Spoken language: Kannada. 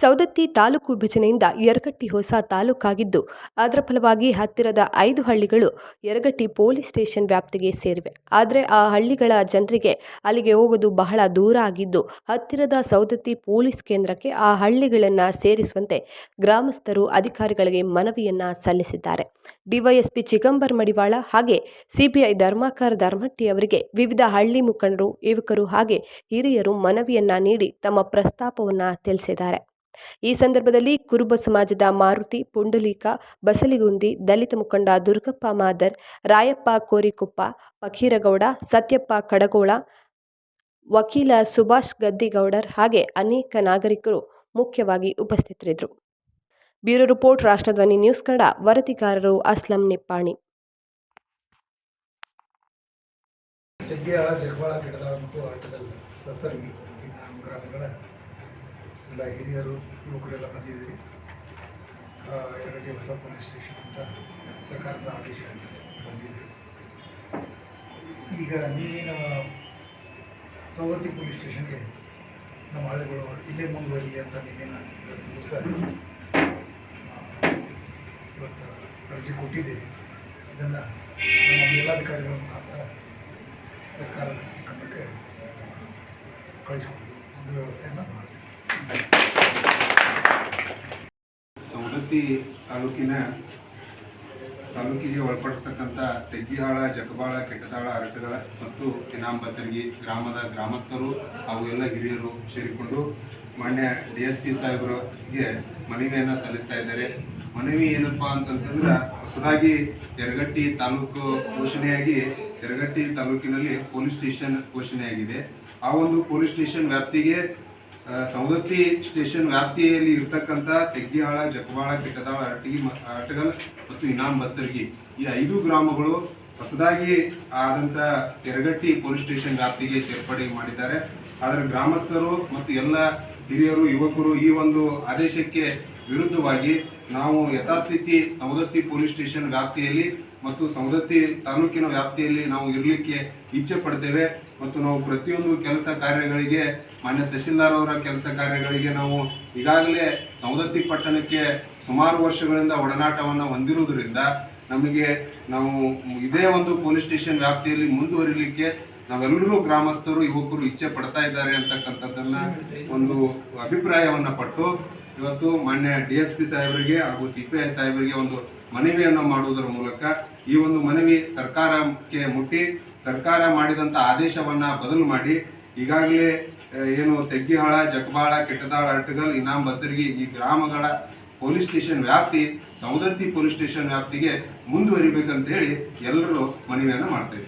ಸೌದತ್ತಿ ತಾಲೂಕು ವಿಭಜನೆಯಿಂದ ಯರಗಟ್ಟಿ ಹೊಸ ತಾಲೂಕಾಗಿದ್ದು, ಅದರ ಫಲವಾಗಿ ಹತ್ತಿರದ ಐದು ಹಳ್ಳಿಗಳು ಯರಗಟ್ಟಿ ಪೊಲೀಸ್ ಸ್ಟೇಷನ್ ವ್ಯಾಪ್ತಿಗೆ ಸೇರಿವೆ. ಆದರೆ ಆ ಹಳ್ಳಿಗಳ ಜನರಿಗೆ ಅಲ್ಲಿಗೆ ಹೋಗೋದು ಬಹಳ ದೂರ ಆಗಿದ್ದು, ಹತ್ತಿರದ ಸೌದತ್ತಿ ಪೊಲೀಸ್ ಕೇಂದ್ರಕ್ಕೆ ಆ ಹಳ್ಳಿಗಳನ್ನು ಸೇರಿಸುವಂತೆ ಗ್ರಾಮಸ್ಥರು ಅಧಿಕಾರಿಗಳಿಗೆ ಮನವಿಯನ್ನ ಸಲ್ಲಿಸಿದ್ದಾರೆ. ಡಿವೈಎಸ್ಪಿ ಚಿಗಂಬರ್ ಮಡಿವಾಳ ಹಾಗೆ ಸಿಬಿಐ ಧರ್ಮಾಕರ್ ಧರ್ಮಟ್ಟಿ ಅವರಿಗೆ ವಿವಿಧ ಹಳ್ಳಿ ಮುಖಂಡರು, ಯುವಕರು ಹಾಗೆ ಹಿರಿಯರು ಮನವಿಯನ್ನ ನೀಡಿ ತಮ್ಮ ಪ್ರಸ್ತಾಪವನ್ನು ತಿಳಿಸಿದ್ದಾರೆ. ಈ ಸಂದರ್ಭದಲ್ಲಿ ಕುರುಬ ಸಮಾಜದ ಮಾರುತಿ, ಪುಂಡಲೀಕ, ಬಸಲಿಗುಂದಿ, ದಲಿತ ಮುಖಂಡ ದುರ್ಗಪ್ಪ ಮಾದರ್, ರಾಯಪ್ಪ ಕೋರಿಕೊಪ್ಪ, ಫಕೀರಗೌಡ, ಸತ್ಯಪ್ಪ ಕಡಗೋಳ, ವಕೀಲ ಸುಭಾಷ್ ಗದ್ದಿಗೌಡರ್ ಹಾಗೆ ಅನೇಕ ನಾಗರಿಕರು ಮುಖ್ಯವಾಗಿ ಉಪಸ್ಥಿತರಿದ್ದರು. Bureau report, Rashtradhwani news Kannada, ವರದಿಗಾರರು Aslam Nippani. ಮತ್ತು ಆಟದಲ್ಲಿ ದಸರಿಗೆ ಈ ಗ್ರಾಮಗಳ ಎಲ್ಲ ಹಿರಿಯರು, ಯುವಕರೆಲ್ಲ ಬಂದಿದ್ದೀರಿ. ಎರಡನೇ ಹೊಸ ಪೊಲೀಸ್ ಸ್ಟೇಷನ್ ಅಂತ ಸರ್ಕಾರದ ಆದೇಶ ಬಂದಿದೆ. ಈಗ ನೀವೇನು ಸವದತ್ತಿ ಪೊಲೀಸ್ ಸ್ಟೇಷನ್ಗೆ ನಮ್ಮ ಹಳ್ಳಿಗಳು ಇಲ್ಲೇ ಮುಂದುವರಿಲಿ ಅಂತ ನೀವೇನು ದಿವಸ ಇವತ್ತು ಅರ್ಜಿ ಕೊಟ್ಟಿದ್ದೀರಿ. ಇದನ್ನು ನಮ್ಮ ಮೇಲಾಧಿಕಾರಿಗಳ ಮುಖಾಂತರ ಸರ್ಕಾರದ ಕಂಡಕ್ಕೆ ಕಳಿಸ್ಕೊಡಿ. ಒಂದು ವ್ಯವಸ್ಥೆಯನ್ನು ಮಾಡ್ತೀವಿ. ಸವದತ್ತಿ ತಾಲೂಕಿನ ತಾಲೂಕಿಗೆ ಒಳಪಡ್ತಕ್ಕಂಥ ತೆಗ್ಗಿಹಾಳ, ಜಕಬಾಳ, ಕೆಟ್ಟದಾಳ ಅರಟಗಳ ಮತ್ತು ಇನಾಮ್ ಬಸರ್ಗಿ ಗ್ರಾಮದ ಗ್ರಾಮಸ್ಥರು ಹಾಗೂ ಎಲ್ಲ ಹಿರಿಯರು ಸೇರಿಕೊಂಡು ಮಾನ್ಯ ಡಿ ಎಸ್ ಪಿ ಸಾಹೇಬರಿಗೆ ಮನವಿಯನ್ನು ಸಲ್ಲಿಸ್ತಾ ಇದ್ದಾರೆ. ಮನವಿ ಏನಪ್ಪ ಅಂತಂತಂದ್ರೆ ಹೊಸದಾಗಿ ಯರಗಟ್ಟಿ ತಾಲೂಕು ಘೋಷಣೆಯಾಗಿ ಯರಗಟ್ಟಿ ತಾಲೂಕಿನಲ್ಲಿ ಪೊಲೀಸ್ ಸ್ಟೇಷನ್ ಘೋಷಣೆಯಾಗಿದೆ. ಆ ಒಂದು ಪೊಲೀಸ್ ಸ್ಟೇಷನ್ ವ್ಯಾಪ್ತಿಗೆ ಸವದತ್ತಿ ಸ್ಟೇಷನ್ ವ್ಯಾಪ್ತಿಯಲ್ಲಿ ಇರತಕ್ಕಂಥ ತೆಗ್ಗಿಹಾಳ ಜಕವಾಳ ಕೆಟ್ಟದಾಳ ಅರಟಗಿ ಅರಟಗಲ್ ಮತ್ತು ಇನಾಮ್ ಬಸರ್ಗಿ ಈ ಐದು ಗ್ರಾಮಗಳು ಹೊಸದಾಗಿ ಆದಂಥ ತೆರಗಟ್ಟಿ ಪೊಲೀಸ್ ಸ್ಟೇಷನ್ ವ್ಯಾಪ್ತಿಗೆ ಸೇರ್ಪಡೆ ಮಾಡಿದ್ದಾರೆ. ಆದರೆ ಗ್ರಾಮಸ್ಥರು ಮತ್ತು ಎಲ್ಲ ಹಿರಿಯರು, ಯುವಕರು ಈ ಒಂದು ಆದೇಶಕ್ಕೆ ವಿರುದ್ಧವಾಗಿ ನಾವು ಯಥಾಸ್ಥಿತಿ ಸವದತ್ತಿ ಪೊಲೀಸ್ ಸ್ಟೇಷನ್ ವ್ಯಾಪ್ತಿಯಲ್ಲಿ ಮತ್ತು ಸವದತ್ತಿ ತಾಲೂಕಿನ ವ್ಯಾಪ್ತಿಯಲ್ಲಿ ನಾವು ಇರಲಿಕ್ಕೆ ಇಚ್ಛೆ ಪಡ್ತೇವೆ ಮತ್ತು ನಾವು ಪ್ರತಿಯೊಂದು ಕೆಲಸ ಕಾರ್ಯಗಳಿಗೆ, ಮಾನ್ಯ ತಹಶೀಲ್ದಾರ್ ಅವರ ಕೆಲಸ ಕಾರ್ಯಗಳಿಗೆ ನಾವು ಈಗಾಗಲೇ ಸವದತ್ತಿ ಪಟ್ಟಣಕ್ಕೆ ಸುಮಾರು ವರ್ಷಗಳಿಂದ ಒಡನಾಟವನ್ನು ಹೊಂದಿರುವುದರಿಂದ ನಮಗೆ ನಾವು ಇದೇ ಒಂದು ಪೊಲೀಸ್ ಸ್ಟೇಷನ್ ವ್ಯಾಪ್ತಿಯಲ್ಲಿ ಮುಂದುವರಿಲಿಕ್ಕೆ ನಾವೆಲ್ಲರೂ ಗ್ರಾಮಸ್ಥರು, ಯುವಕರು ಇಚ್ಛೆ ಪಡ್ತಾ ಇದ್ದಾರೆ ಅಂತಕ್ಕಂಥದ್ದನ್ನ ಒಂದು ಅಭಿಪ್ರಾಯವನ್ನ ಪಟ್ಟು ಇವತ್ತು ಮಾನ್ಯ ಡಿ ಎಸ್ ಪಿ ಸಾಹೇಬರಿಗೆ ಹಾಗೂ ಸಿ ಪಿ ಐ ಸಾಹೇಬರಿಗೆ ಒಂದು ಮನವಿಯನ್ನು ಮಾಡುವುದರ ಮೂಲಕ ಈ ಒಂದು ಮನವಿ ಸರ್ಕಾರಕ್ಕೆ ಮುಟ್ಟಿ ಸರ್ಕಾರ ಮಾಡಿದಂಥ ಆದೇಶವನ್ನ ಬದಲು ಮಾಡಿ ಈಗಾಗಲೇ ಏನು ತೆಗ್ಗಿಹಾಳ, ಜಗಬಾಳ, ಕೆಟ್ಟದಾಳ ಅಟ್ಟಗಲ್ ಇನಾಮ್ ಬಸರಿಗೆ ಈ ಗ್ರಾಮಗಳ ಪೊಲೀಸ್ ಸ್ಟೇಷನ್ ವ್ಯಾಪ್ತಿ ಸೌದತ್ತಿ ಪೊಲೀಸ್ ಸ್ಟೇಷನ್ ವ್ಯಾಪ್ತಿಗೆ ಮುಂದುವರಿಬೇಕಂತ ಹೇಳಿ ಎಲ್ಲರೂ ಮನವಿಯನ್ನು ಮಾಡ್ತಾ